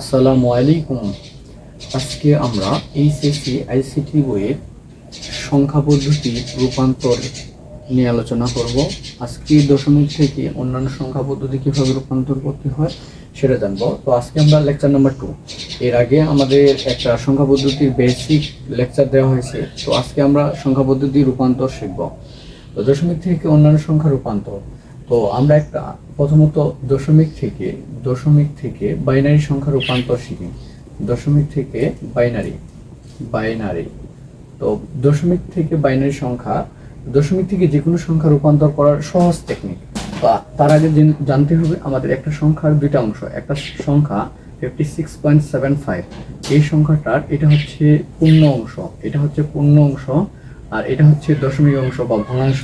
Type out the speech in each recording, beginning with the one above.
আসসালামু আলাইকুম। আজকে আমরা এইচএসসি, আইসিটি বইয়ের সংখ্যা পদ্ধতি রূপান্তর নিয়ে আলোচনা করব। আজকে দশমিক থেকে অন্যান্য সংখ্যা পদ্ধতি কীভাবে রূপান্তর করতে হয় সেটা জানব। তো আজকে আমরা লেকচার নাম্বার টু এর আগে আমাদের একটা সংখ্যা পদ্ধতির বেসিক লেকচার দেওয়া হয়েছে। তো আজকে আমরা সংখ্যা পদ্ধতি রূপান্তর শিখব। তো দশমিক থেকে অন্যান্য সংখ্যা রূপান্তর। তো আমরা একটা প্রথমত দশমিক থেকে দশমিক থেকে বাইনারি সংখ্যা রূপান্তর শিখি। দশমিক থেকে বাইনারি বাইনারি। তো দশমিক থেকে বাইনারি সংখ্যা, দশমিক থেকে যে কোনো সংখ্যা রূপান্তর করার সহজ টেকনিক বা তার আগে জানতে হবে আমাদের একটা সংখ্যার দুইটা অংশ। একটা সংখ্যা fifty six point seven five এই সংখ্যাটার এটা হচ্ছে পূর্ণ অংশ, এটা হচ্ছে পূর্ণ অংশ, আর এটা হচ্ছে দশমিক অংশ বা ভগ্নাংশ।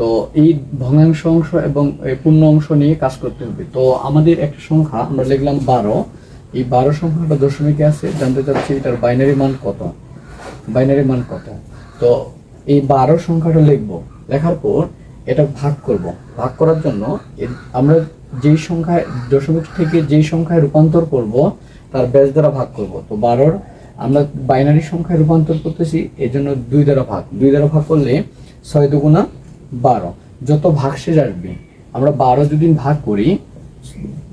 তো এই ভগ্নাংশ অংশ এবং পূর্ণ অংশ নিয়ে কাজ করতে হবে। তো আমাদের একটা সংখ্যা, আমরা লিখলাম বারো। এই বারো সংখ্যাটা দশমিকে আছে, জানতে চাচ্ছি এটার বাইনারি মান কত? বাইনারি মান কত? তো এই বারো সংখ্যাটা লিখব। লেখার পর এটা ভাগ করব। ভাগ করার জন্য আমরা যেই সংখ্যায় দশমিক থেকে যেই সংখ্যায় রূপান্তর করব, তার ব্যাস দ্বারা ভাগ করব। তো বারোর আমরা বাইনারি সংখ্যায় রূপান্তর করতেছি এই জন্য দুই দ্বারা ভাগ। দুই দ্বারা ভাগ করলে ছয় দুগুণা বারো। যত ভাগশেষ আসবে, আমরা বারো যদি ভাগ করি,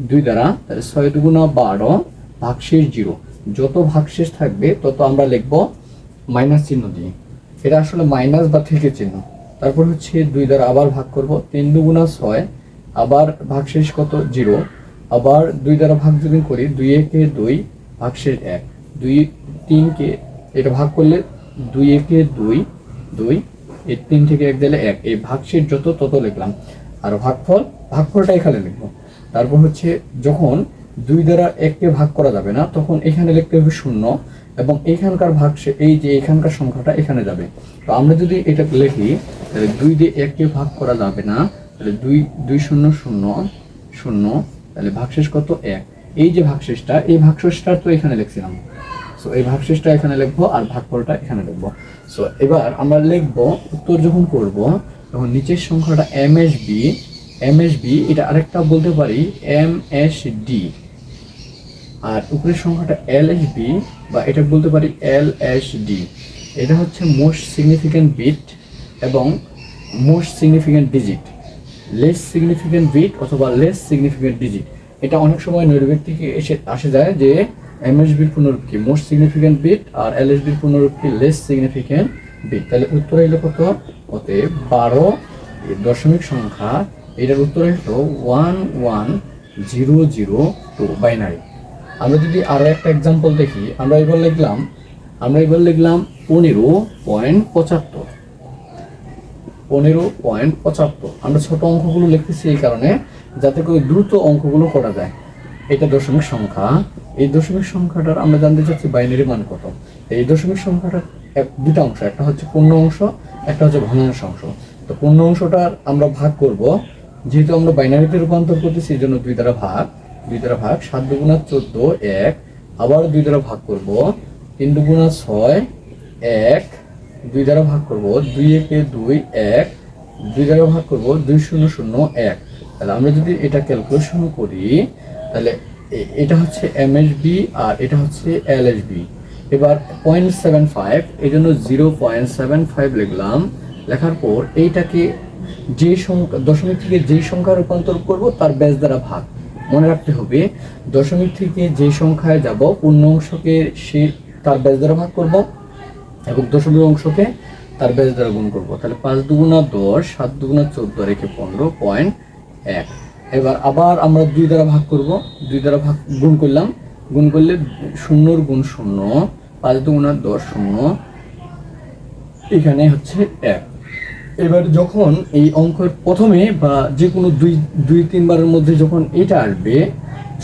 দুই দ্বারা, তাহলে ছয় দুগুণা বারো ভাগশেষ জিরো। যত ভাগশেষ থাকবে, তত আমরা লিখব মাইনাস চিহ্ন দিয়ে। এটা আসলে মাইনাস বা থেকে চিহ্ন। তারপর হচ্ছে দুই দ্বারা আবার ভাগ করব, তিন দুগুণা ছয়, আবার ভাগশেষ কত? জিরো। আবার দুই দ্বারা ভাগ যদি করি, দুই একে দুই ভাগশেষ এক। দুই তিনকে, এটা ভাগ করলে দুই একে দুই দুই এই তিন থেকে এক দিলে এক। এই ভাগশেষ যত তত লিখলাম। আর ভাগফল ভাগফলটা এখানে লিখব। তারপর হচ্ছে যখন দুই দ্বারা এককে ভাগ করা যাবে না, তখন এখানে লিখতে হবে শূন্য এবং এখানকার ভাগ এই যে এখানকার সংখ্যাটা এখানে যাবে। তো আমরা যদি এটা লিখি, তাহলে দুই দিয়ে এককে ভাগ করা যাবে না, তাহলে দুই দুই শূন্য শূন্য শূন্য, তাহলে ভাগশেষ কত? এক। এই যে ভাগশেষটা, এই ভাগশেষটা তো এখানে লিখছিলাম। সো এই ভাগশেষটা এখানে লিখব আর ভাগফলটা এখানে লিখব। সো এবার আমরা লিখব, উত্তর যখন করব, তখন নিচের সংখ্যাটা M S B M S B এটা আরেকটা বলতে পারি এম এস ডি আর উপরের সংখ্যাটা এল এস বি বা এটা বলতে পারি এল এস ডি এটা হচ্ছে মোস্ট সিগনিফিক্যান্ট বিট এবং most significant digit less significant bit অথবা লেস সিগনিফিক্যান্ট ডিজিট এটা অনেক সময় নৈর্ব্যক থেকে এসে আসে যায় যে এমএসবির পুনরূপ কি? মোস্ট সিগনিফিক্যান্ট বিট আর এলএসবির পুনরূপ কি? লেস সিগনিফিক্যান্ট বিট তাহলে উত্তর হইল কত? অতএব বারো দশমিক সংখ্যা, এটার উত্তর হলো one one zero zero two binary আমরা যদি আরও একটা এক্সাম্পল দেখি, আমরা এবার লিখলাম, আমরা এবার লিখলাম পনেরো পয়েন্ট পঁচাত্তর। পনেরো পয়েন্ট পঁচাত্তর। আমরা ছোট অঙ্কগুলো লিখতেছি এই কারণে, যাতে করে দ্রুত অঙ্কগুলো করা যায়। এটা দশমিক সংখ্যা। এই দশমিক সংখ্যাটার আমরা জানতে চাচ্ছি বাইনারি মান কত। এই দশমিক সংখ্যাটার এক দুটা অংশ, একটা হচ্ছে পূর্ণ অংশ, একটা হচ্ছে ভগ্নাংশ অংশ। তো পূর্ণ অংশটার আমরা ভাগ করব। যেহেতু আমরা বাইনারিতে রূপান্তর করতেছি, এই জন্য দুই দ্বারা ভাগ, দুই দ্বারা ভাগ, সাত দুগুণা চোদ্দ, এক। আবার দুই দ্বারা ভাগ করব। তিন দুগুণা ছয়, এক। দুই দ্বারা ভাগ করব। দুই একে দুই, এক। দুই দ্বারা ভাগ করব, দুই শূন্য শূন্য এক। তাহলে আমরা যদি এটা ক্যালকুলেশন করি, তাহলে এটা হচ্ছে এমএসবি আর এটা হচ্ছে এলএসবি এবার পয়েন্ট সেভেন ফাইভ এই জন্য জিরো পয়েন্ট সেভেন ফাইভ লিখলাম। লেখার পর এইটাকে যে সংখ্যা, দশমিক থেকে যেই সংখ্যা রূপান্তর করব, তার ব্যাস দ্বারা ভাগ। মনে রাখতে হবে, দশমিক থেকে যে সংখ্যায় যাব, পূর্ণ অংশকে সে, তার ব্যাস দ্বারা ভাগ করব এবং দশমিক অংশকে তার ব্যাস দ্বারা গুণ করব। তাহলে পাঁচ দুগুণা দশ, সাত দুগুণা চোদ্দ রেখে পনেরো পয়েন্ট এক। এবার আবার আমরা দুই দ্বারা ভাগ করব। দুই দ্বারা ভাগ গুণ করলাম। গুণ করলে শূন্যর গুণ শূন্য, পাঁচ দুগুণা দশ শূন্য, এখানে হচ্ছে এক। এবার যখন এই অঙ্কের প্রথমে বা যে কোনো দুই দুই তিনবারের মধ্যে যখন এটা আসবে,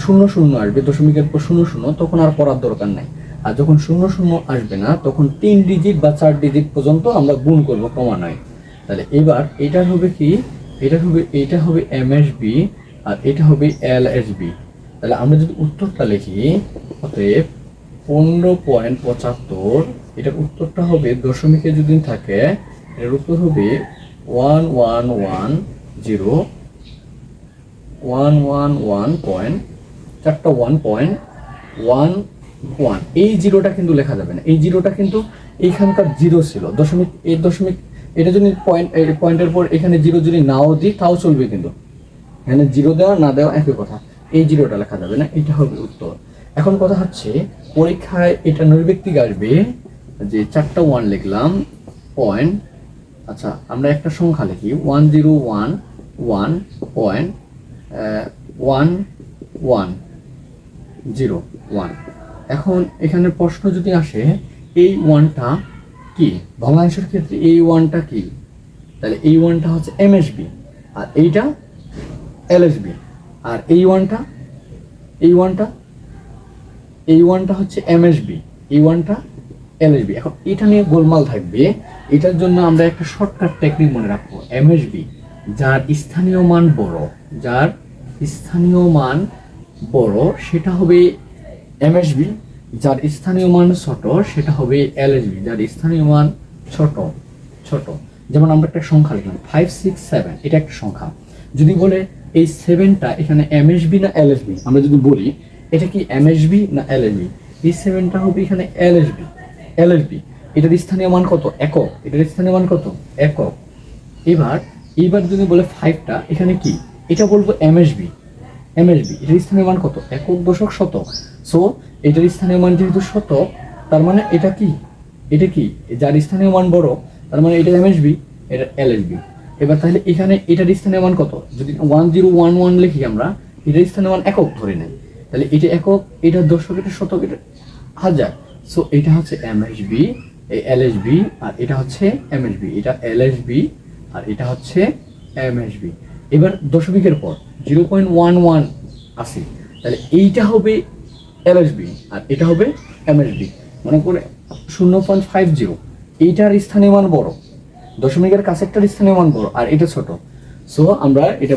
শূন্য শূন্য আসবে, দশমিকের পর শূন্য শূন্য, তখন আর পড়ার দরকার নাই। আর যখন শূন্য শূন্য আসবে না, তখন তিন ডিজিট বা চার ডিজিট পর্যন্ত আমরা গুণ করব ক্রমান্বয়ে। তাহলে এবার এটা হবে কি? এটা হবে এটা হবে এমএসবি আর এটা হবে এলএসবি তাহলে আমরা যদি উত্তরটা লিখি, অতএব পনেরো পয়েন্ট পঁচাত্তর, এটার উত্তরটা হবে দশমিকে যদি থাকে এর উত্তর হবে one one one zero one one one point চারটা ওয়ান পয়েন্ট ওয়ান ওয়ান এই জিরোটা কিন্তু লেখা যাবে না। এই জিরোটা কিন্তু এইখানকার জিরো ছিল। দশমিক এই দশমিক, এটা যদি পয়েন্ট পয়েন্টের পর এখানে জিরো যদি নাও দিই, তাও চলবে কিন্তু। এখানে জিরো দেওয়া, না দেওয়া একই কথা। এই জিরোটা লেখা যাবে না, এটা হবে উত্তর। এখন কথা হচ্ছে, পরীক্ষায় এটা নৈর্ব্যক্তিক আসবে, যে চারটা ওয়ান লিখলাম পয়েন্ট আচ্ছা আমরা একটা সংখ্যা লিখি one zero one one point one one zero one এখন এখানে প্রশ্ন যদি আসে, এই ওয়ানটা কি? ভগ্নাংশের ক্ষেত্রে এই ওয়ানটা কি? তাহলে এই ওয়ানটা হচ্ছে এমএসবি আর এইটা এলএসবি আর এই ওয়ানটা এই ওয়ানটা এই ওয়ানটা হচ্ছে এমএসবি এই ওয়ানটা এলএসবি এখন এটা নিয়ে গোলমাল থাকবে, এটার জন্য আমরা একটা শর্টকাট টেকনিক মনে রাখব এমএসবি যার স্থানীয় মান বড়, যার স্থানীয় মান বড়, সেটা হবে এমএসবি যার স্থানীয় মান ছোট, সেটা হবে এলএসবি যার স্থানীয় মান ছোট ছোট। যেমন আমরা একটা সংখ্যা লিখলাম ফাইভ সিক্স সেভেন এটা একটা সংখ্যা। যদি বলে এই সেভেনটা এখানে এমএসবি না এলএসবি আমরা যদি বলি, এটা কি এমএসবি না এলএসবি এই সেভেনটা হবে এখানে এলএসবি এলএসবি এটার স্থানীয় মান কত? একক। এটার স্থানীয় মান কত? একক। এবার, এইবার যদি বলে ফাইভটা এখানে কি? এটা বলব এমএসবি এমএসবি এটার স্থানীয় মান কত? একক দশক শতক। সো এটার স্থানীয় মান যেহেতু শতক, তার মানে এটা কি? এটা কি? যার স্থানীয় মান বড়, তার মানে এটা এমএসবি এটা এলএসবি এবার তাহলে এখানে এটার স্থানীয় মান কত? যদি ওয়ান জিরো ওয়ান ওয়ান লিখি আমরা, এটার স্থানীয় মান একক ধরে নেই। তাহলে এটা একক, এটা দশক, এটা শতক, এটা হাজার। সো এটা হচ্ছে এমএসবি এলএসবি আর এটা হচ্ছে এমএসবি এটা এলএসবি আর এটা হচ্ছে এমএসবি এবার দশমিকের পর জিরো পয়েন্ট ওয়ান ওয়ান আসি। তাহলে এইটা হবে এলএসবি আর এটা হবে এমএসবি মনে করে শূন্য পয়েন্ট ফাইভ জিরো। এইটার স্থানীয় মান বড়, দশমিকের কাছেরটার স্থানীয় মান বড়, আর এটা ছোট। সো আমরা এটা